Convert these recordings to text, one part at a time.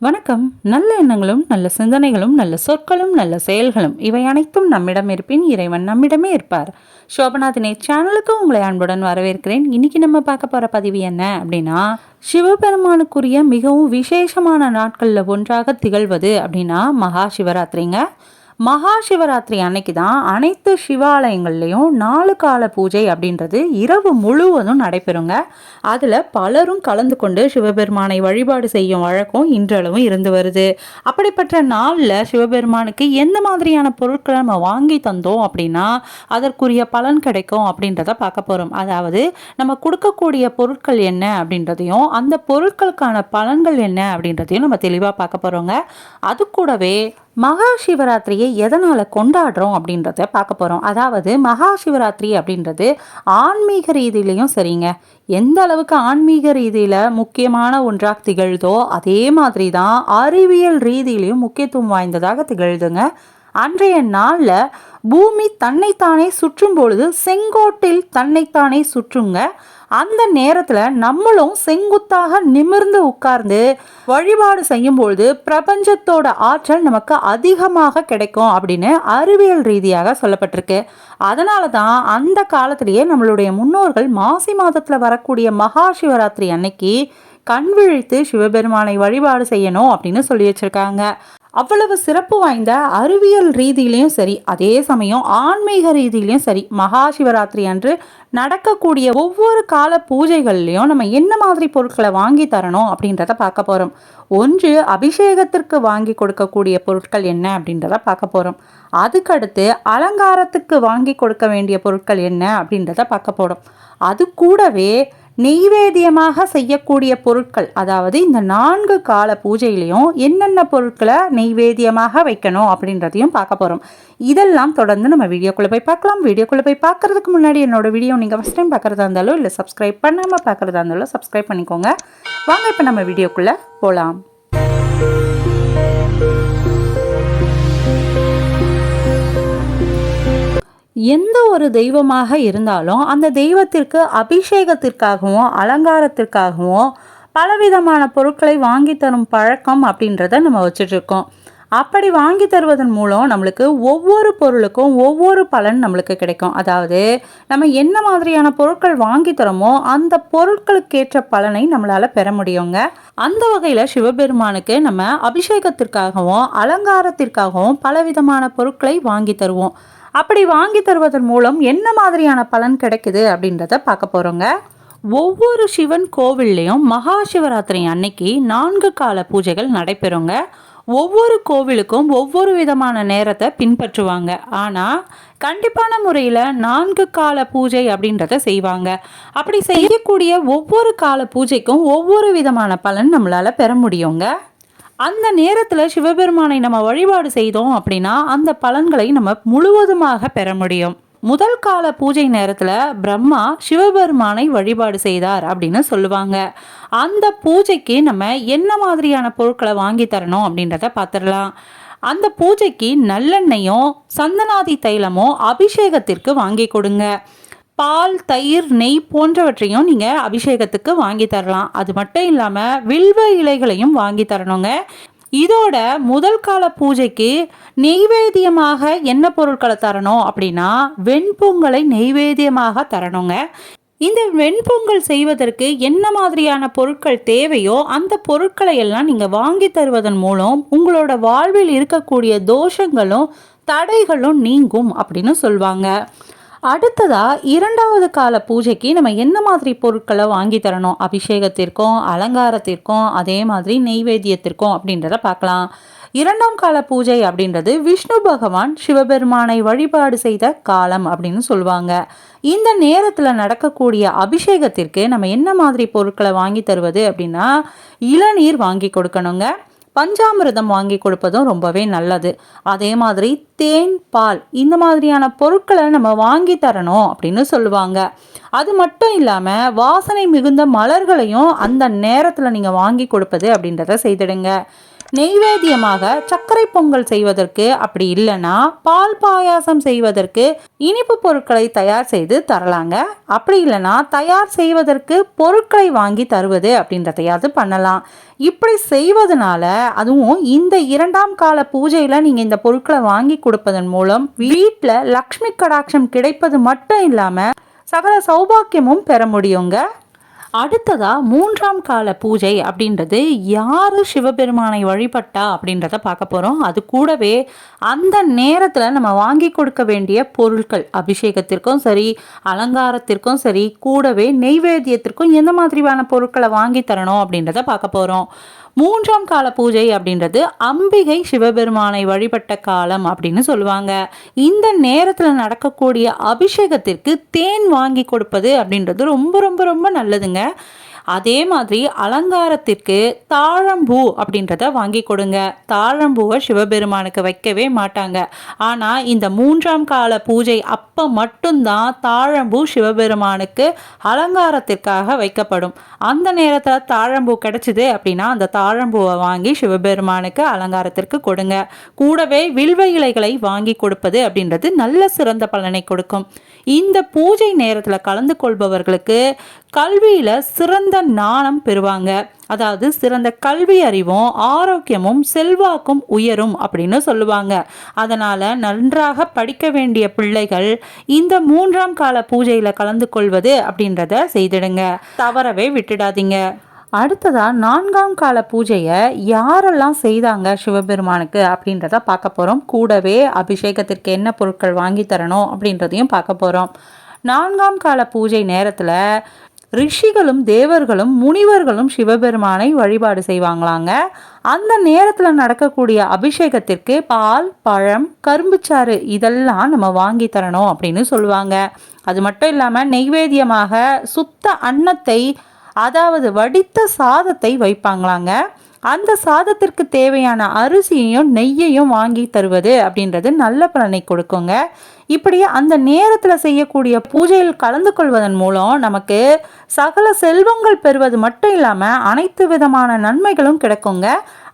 வணக்கம். நல்ல எண்ணங்களும் நல்ல சிந்தனைகளும் நல்ல சொற்களும் நல்ல செயல்களும் இவை அனைத்தும் நம்மிடம் இருப்பின் இறைவன் நம்மிடமே இருப்பார். சோபனா தினேஷ் சேனலுக்கு உங்களை அன்புடன் வரவேற்கிறேன். இன்னைக்கு நம்ம பார்க்க போகிற பதிவு என்ன அப்படின்னா சிவபெருமானுக்குரிய மிகவும் விசேஷமான நாட்களில் ஒன்றாக திகழ்வது அப்படின்னா மகா சிவராத்திரிங்க. மகா சிவராத்திரி அன்னைக்கு தான் அனைத்து சிவாலயங்கள்லேயும் நாலு கால பூஜை அப்படின்றது இரவு முழுவதும் நடைபெறுங்க. அதில் பலரும் கலந்து கொண்டு சிவபெருமானை வழிபாடு செய்யும் வழக்கம் இன்றளவும் இருந்து வருது. அப்படிப்பட்ட நாளில் சிவபெருமானுக்கு எந்த மாதிரியான பொருட்களை நம்ம வாங்கி தந்தோம் அப்படின்னா அதற்குரிய பலன் கிடைக்கும் அப்படின்றத பார்க்க போகிறோம் அதாவது நம்ம கொடுக்கக்கூடிய பொருட்கள் என்ன அப்படின்றதையும் அந்த பொருட்களுக்கான பலன்கள் என்ன அப்படின்றதையும் நம்ம தெளிவாக பார்க்க போகிறோங்க அது கூடவே மகா சிவராத்திரியை எதனால் கொண்டாடுறோம் அப்படின்றத பார்க்க போகிறோம் அதாவது மகா சிவராத்திரி அப்படின்றது ஆன்மீக ரீதியிலையும் சரிங்க. எந்த அளவுக்கு ஆன்மீக ரீதியில் முக்கியமான ஒன்றாக திகழ்தோ அதே மாதிரி தான் அறிவியல் ரீதியிலையும் முக்கியத்துவம் வாய்ந்ததாக திகழ்துங்க. அன்றைய நாளில் பூமி தன்னைத்தானே சுற்றும் பொழுது செங்கோட்டில் தன்னைத்தானே சுற்றுங்க. அந்த நேரத்தில் நம்மளும் செங்குத்தாக நிமிர்ந்து உட்கார்ந்து வழிபாடு செய்யும்பொழுது பிரபஞ்சத்தோட ஆற்றல் நமக்கு அதிகமாக கிடைக்கும் அப்படின்னு அறிவியல் ரீதியாக சொல்லப்பட்டிருக்கு. அதனால தான் அந்த காலத்திலேயே நம்மளுடைய முன்னோர்கள் மாசி மாதத்தில் வரக்கூடிய மகா சிவராத்திரி அன்னைக்கு கண் விழித்து சிவபெருமானை வழிபாடு செய்யணும் அப்படின்னு சொல்லி வச்சிருக்காங்க. அவ்வளவு சிறப்பு வாய்ந்த அறிவியல் ரீதியிலையும் சரி அதே சமயம் ஆன்மீக ரீதியிலையும் சரி மகா சிவராத்திரி அன்று நடக்கக்கூடிய ஒவ்வொரு கால பூஜைகள்லையும் நம்ம என்ன மாதிரி பொருட்களை வாங்கி தரணும் அப்படின்றத பார்க்க போகிறோம் ஒன்று அபிஷேகத்திற்கு வாங்கி கொடுக்கக்கூடிய பொருட்கள் என்ன அப்படின்றத பார்க்க போகிறோம் அதுக்கடுத்து அலங்காரத்துக்கு வாங்கி கொடுக்க வேண்டிய பொருட்கள் என்ன அப்படின்றத பார்க்க போகிறோம் அது கூடவே நெய்வேத்தியமாக செய்யக்கூடிய பொருட்கள் அதாவது இந்த நான்கு கால பூஜையிலையும் என்னென்ன பொருட்களை நெய்வேத்தியமாக வைக்கணும் அப்படின்றதையும் பார்க்க போகிறோம் இதெல்லாம் தொடர்ந்து நம்ம வீடியோக்குள்ளே போய் பார்க்கலாம். வீடியோக்குள்ளே போய் பார்க்குறதுக்கு முன்னாடி என்னோட வீடியோ நீங்கள் ஃபஸ்ட் டைம் பார்க்குறதா இருந்தாலும் இல்லை சப்ஸ்கிரைப் பண்ணாமல் பார்க்குறதா இருந்தாலும் சப்ஸ்கிரைப் பண்ணிக்கோங்க. வாங்க இப்போ நம்ம வீடியோக்குள்ளே போகலாம் எந்த ஒரு தெய்வமாக இருந்தாலும் அந்த தெய்வத்திற்கு அபிஷேகத்திற்காகவும் அலங்காரத்திற்காகவும் பலவிதமான பொருட்களை வாங்கி தரும் பழக்கம் அப்படின்றத நம்ம வச்சுட்ருக்கோம். அப்படி வாங்கி தருவதன் மூலம் நம்மளுக்கு ஒவ்வொரு பொருளுக்கும் ஒவ்வொரு பலன் நம்மளுக்கு கிடைக்கும். அதாவது நம்ம என்ன மாதிரியான பொருட்கள் வாங்கி தரோமோ அந்த பொருட்களுக்கேற்ற பலனை நம்மளால் பெற முடியுங்க. அந்த வகையில் சிவபெருமானுக்கு நம்ம அபிஷேகத்திற்காகவும் அலங்காரத்திற்காகவும் பலவிதமான பொருட்களை வாங்கி தருவோம். அப்படி வாங்கி தருவதன் மூலம் என்ன மாதிரியான பலன் கிடைக்குது அப்படின்றத பார்க்க போகிறோங்க ஒவ்வொரு சிவன் கோவில்லையும் மகா சிவராத்திரி அன்னைக்கு நான்கு கால பூஜைகள் நடைபெறுங்க. ஒவ்வொரு கோவிலுக்கும் ஒவ்வொரு விதமான நேரத்தை பின்பற்றுவாங்க. ஆனால் கண்டிப்பான முறையில் நான்கு கால பூஜை அப்படின்றத செய்வாங்க. அப்படி செய்யக்கூடிய ஒவ்வொரு கால பூஜைக்கும் ஒவ்வொரு விதமான பலன் நம்மளால் பெற முடியுங்க. அந்த நேரத்தில் சிவபெருமானை நம்ம வழிபாடு செய்தோம் அப்படின்னா அந்த பலன்களை நம்ம முழுவதுமாக பெற முடியும். முதல் கால பூஜை நேரத்தில் பிரம்மா சிவபெருமானை வழிபாடு செய்தார் அப்படின்னு சொல்லுவாங்க. அந்த பூஜைக்கு நம்ம என்ன மாதிரியான பொருட்களை வாங்கி தரணும் அப்படின்றத பார்த்துடலாம் அந்த பூஜைக்கு நல்லெண்ணெயும் சந்தனாதி தைலமோ அபிஷேகத்திற்கு வாங்கி கொடுங்க. பால் தயிர் நெய் போன்றவற்றையும் நீங்கள் அபிஷேகத்துக்கு வாங்கி தரலாம். அது மட்டும் இல்லாமல் வில்வ இலைகளையும் வாங்கி தரணுங்க. இதோட முதல் கால பூஜைக்கு நெய்வேத்தியமாக என்ன பொருட்களை தரணும் அப்படின்னா வெண்பொங்கலை நெய்வேத்தியமாக தரணுங்க. இந்த வெண்பொங்கல் செய்வதற்கு என்ன மாதிரியான பொருட்கள் தேவையோ அந்த பொருட்களை எல்லாம் நீங்கள் வாங்கி தருவதன் மூலம் உங்களோட வாழ்வில் இருக்கக்கூடிய தோஷங்களும் தடைகளும் நீங்கும் அப்படின்னு சொல்லுவாங்க அடுத்ததாக இரண்டாவது கால பூஜைக்கு நம்ம என்ன மாதிரி பொருட்களை வாங்கி தரணும்? அபிஷேகத்திற்கும் அலங்காரத்திற்கும் அதே மாதிரி நெய்வேத்தியத்திற்கும் அப்படின்றத பார்க்கலாம். இரண்டாம் கால பூஜை அப்படின்றது விஷ்ணு பகவான் சிவபெருமானை வழிபாடு செய்த காலம் அப்படின்னு சொல்லுவாங்க. இந்த நேரத்தில் நடக்கக்கூடிய அபிஷேகத்திற்கு நம்ம என்ன மாதிரி பொருட்களை வாங்கி தருவது அப்படின்னா இளநீர் வாங்கி கொடுக்கணுங்க. பஞ்சாமிரதம் வாங்கி கொடுப்பதும் ரொம்பவே நல்லது. அதே மாதிரி தேன் பால் இந்த மாதிரியான பொருட்களை நம்ம வாங்கி தரணும் அப்படின்னு சொல்லுவாங்க. அது மட்டும் இல்லாமல் வாசனை மிகுந்த மலர்களையும் அந்த நேரத்தில் நீங்கள் வாங்கி கொடுப்பது அப்படின்றத செய்திடுங்க. நெய்வேத்தியமாக சர்க்கரை பொங்கல் செய்வதற்கு அப்படி இல்லைன்னா பால் பாயாசம் செய்வதற்கு இனிப்பு பொருட்களை தயார் செய்து தரலாங்க. அப்படி இல்லைன்னா தயார் செய்வதற்கு பொருட்களை வாங்கி தருவது அப்படின்றதையாவது பண்ணலாம். இப்படி செய்வதனால அதுவும் இந்த இரண்டாம் கால பூஜையில் நீங்கள் இந்த பொருட்களை வாங்கி கொடுப்பதன் மூலம் வீட்டில் லக்ஷ்மி கடாட்சம் கிடைப்பது மட்டும் இல்லாமல் சகல சௌபாக்கியமும் பெற முடியுங்க. அடுத்ததா மூன்றாம் கால பூஜை அப்படின்றது யார் சிவபெருமானை வழிபட்டா அப்படின்றத பார்க்க போகிறோம் அது கூடவே அந்த நேரத்தில் நம்ம வாங்கி கொடுக்க வேண்டிய பொருட்கள் அபிஷேகத்திற்கும் சரி அலங்காரத்திற்கும் சரி கூடவே நெய்வேத்தியத்திற்கும் எந்த மாதிரியான பொருட்களை வாங்கி தரணும் அப்படின்றத பார்க்க போகிறோம் மூன்றாம் கால பூஜை அப்படின்றது அம்பிகை சிவபெருமானை வழிபட்ட காலம் அப்படின்னு சொல்லுவாங்க. இந்த நேரத்தில் நடக்கக்கூடிய அபிஷேகத்திற்கு தேன் வாங்கி கொடுப்பது அப்படின்றது ரொம்ப ரொம்ப ரொம்ப நல்லதுங்க. அதே மாதிரி அலங்காரத்திற்கு தாழம்பூ அப்படின்றத வாங்கி கொடுங்க. தாழம்பூவை சிவபெருமானுக்கு வைக்கவே மாட்டாங்க. ஆனால் இந்த மூன்றாம் கால பூஜை அப்போ மட்டும்தான் தாழம்பூ சிவபெருமானுக்கு அலங்காரத்திற்காக வைக்கப்படும். அந்த நேரத்தில் தாழம்பூ கிடைச்சிது அப்படின்னா அந்த தாழம்பூவை வாங்கி சிவபெருமானுக்கு அலங்காரத்திற்கு கொடுங்க. கூடவே வில்வ இலைகளை வாங்கி கொடுப்பது அப்படின்றது நல்ல சிறந்த பலனை கொடுக்கும். இந்த பூஜை நேரத்தில் கலந்து கொள்பவர்களுக்கு கல்வியில் சிறந்த நாணம் பெறுவாங்க. அதாவது சிறந்த கல்வி அறிவும் ஆரோக்கியமும் செல்வாக்கும் உயரும் அப்படின்னு சொல்லுவாங்க. அதனால் நன்றாக படிக்க வேண்டிய பிள்ளைகள் இந்த மூன்றாம் கால பூஜையில் கலந்து கொள்வது அப்படின்றத செய்திடுங்க. தவறவே விட்டுடாதீங்க. அடுத்ததா நான்காம் கால பூஜையை யாரெல்லாம் செய்தாங்க சிவபெருமானுக்கு அப்படின்றத பார்க்க போகிறோம் கூடவே அபிஷேகத்திற்கு என்ன பொருட்கள் வாங்கி தரணும் அப்படின்றதையும் பார்க்க போகிறோம் நான்காம் கால பூஜை நேரத்தில் ரிஷிகளும் தேவர்களும் முனிவர்களும் சிவபெருமானை வழிபாடு செய்வாங்களாங்க. அந்த நேரத்தில் நடக்கக்கூடிய அபிஷேகத்திற்கு பால் பழம் கரும்புச்சாறு இதெல்லாம் நம்ம வாங்கி தரணும் அப்படின்னு சொல்லுவாங்க. அது மட்டும் இல்லாமல் நெய்வேத்தியமாக சுத்த அன்னத்தை அதாவது வடித்த சாதத்தை வைப்பாங்களாங்க. அந்த சாதத்திற்கு தேவையான அரிசியையும் நெய்யையும் வாங்கி தருவது அப்படின்றது நல்ல பலனை கொடுக்குங்க. இப்படி அந்த நேரத்தில் செய்யக்கூடிய பூஜையில் கலந்து கொள்வதன் மூலம் நமக்கு சகல செல்வங்கள் பெறுவது மட்டும் இல்லாமல் அனைத்து விதமான நன்மைகளும் கிடைக்குங்க.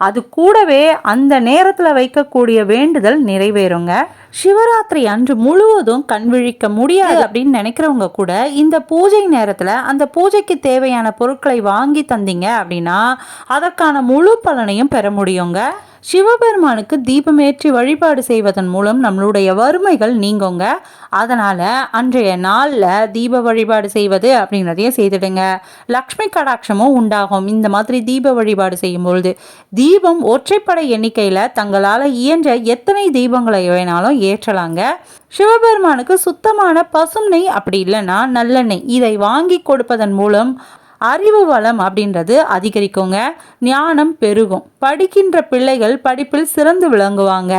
அது கூடவே அந்த நேரத்தில் வைக்கக்கூடிய வேண்டுதல் நிறைவேறுங்க. சிவராத்திரி அன்று முழுவதும் கண் விழிக்க முடியாது அப்படின்னு நினைக்கிறவங்க கூட இந்த பூஜை நேரத்தில் அந்த பூஜைக்கு தேவையான பொருட்களை வாங்கி தந்தீங்க அப்படின்னா அதற்கான முழு பலனையும் பெற முடியுங்க. சிவபெருமானுக்கு தீபமேற்றி வழிபாடு செய்வதன் மூலம் நம்மளுடைய வறுமைகள் நீங்குங்க. அதனால் அன்றைய நாளில் தீப வழிபாடு செய்வது அப்படிங்கிறதையும் செய்துடுங்க. லக்ஷ்மி கடாட்சமும் உண்டாகும். இந்த மாதிரி தீப வழிபாடு செய்யும் பொழுது தீபம் ஒற்றைப்படை எண்ணிக்கையில் தங்களால் இயன்ற எத்தனை தீபங்களை வேணாலும் ஏற்றலாங்க. சிவபெருமானுக்கு சுத்தமான பசும் நெய் அப்படி இல்லைன்னா நல்லெண்ணெய். இதை வாங்கி கொடுப்பதன் மூலம் அறிவு வளம் அப்படின்றது அதிகரிக்குங்க. ஞானம் பெருகும். படிக்கின்ற பிள்ளைகள் படிப்பில் சிறந்து விளங்குவாங்க.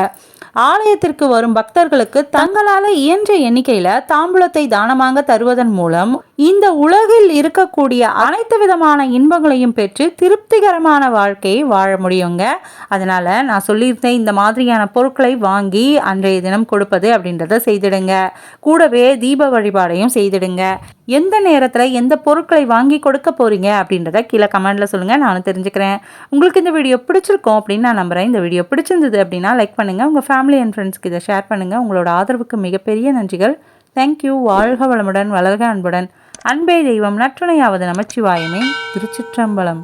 ஆலயத்திற்கு வரும் பக்தர்களுக்கு தங்களால் இயன்ற எண்ணிக்கையில் தாம்பூலத்தை தானமாக தருவதன் மூலம் இந்த உலகில் இருக்கக்கூடிய அனைத்து விதமான இன்பங்களையும் பெற்று திருப்திகரமான வாழ்க்கையை வாழ முடியுங்க. அதனால் நான் சொல்லியிருந்தேன் இந்த மாதிரியான பொருட்களை வாங்கி அன்றைய தினம் கொடுப்பது அப்படின்றத செய்திடுங்க. கூடவே தீப வழிபாடையும் செய்திடுங்க. எந்த நேரத்தில் எந்த பொருட்களை வாங்கி கொடுக்க போகிறீங்க அப்படின்றத கீழே கமெண்டில் சொல்லுங்கள் நானும் தெரிஞ்சுக்கிறேன். உங்களுக்கு இந்த வீடியோ பிடிச்சிருக்கோம் அப்படின்னு நான் நம்புகிறேன் இந்த வீடியோ பிடிச்சிருந்தது அப்படின்னா லைக் பண்ணுங்கள் உங்கள் ஃபேமிலி அண்ட் ஃப்ரெண்ட்ஸ்க்கு இதை ஷேர் பண்ணுங்கள் உங்களோட ஆதரவுக்கு மிகப்பெரிய நன்றிகள். தேங்க்யூ வாழ்க வளமுடன் வளர்க அன்புடன். அன்பே தெய்வம் நற்றுணையாவது நமச்சிவாயமே. திருச்சிற்றம்பலம்.